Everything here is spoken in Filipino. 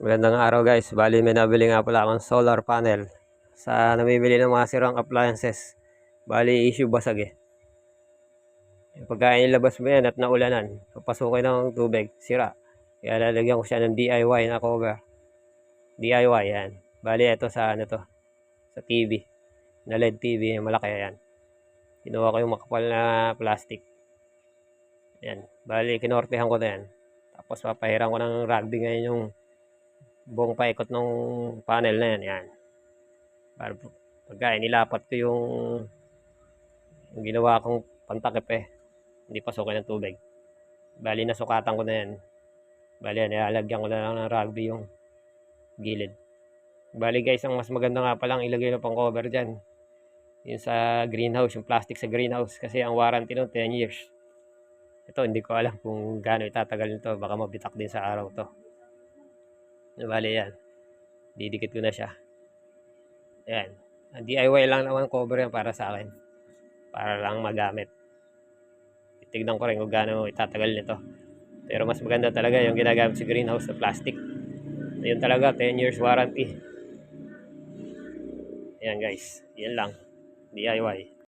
Magandang araw guys. Bali may nabili nga pala akong solar panel sa namimili ng mga sirang appliances. Bali issue basag eh. Pagka ilabas mo yan at naulanan, papasukin ng tubig, sira. Kaya lalagyan ko siya ng DIY na cover. DIY yan. Bali ito sa ano to, sa TV. Na LED TV, malaki yan. Kinuha ko yung makapal na plastic. Yan. Bali, kinortehan ko na yan. Tapos papahiram ko ng rugby ngayon yung buong paikot ng panel na yan. Yan. Para pagka nilapat ko yung, yung ginawa kong pantakip eh. Hindi pasukin ng tubig. Bali, nasukatan ko na yan. Bali, nilalagyan ko na lang ng rugby yung gilid. Bali guys, ang mas maganda nga palang ilagay na pang cover dyan. Yung sa greenhouse, yung plastic sa greenhouse. Kasi ang warranty nun 10 years. Ito, hindi ko alam kung gaano itatagal nito. Baka mabitak din sa araw to. Bali yan. Didikit ko na siya. Ayan. Ang DIY lang naman cover yan para sa akin. Para lang magamit. Tignan ko rin kung gaano itatagal nito. Pero mas maganda talaga yung ginagamit sa greenhouse sa plastic. Ayun talaga, 10 years warranty. Ayan guys. Yan lang. DIY.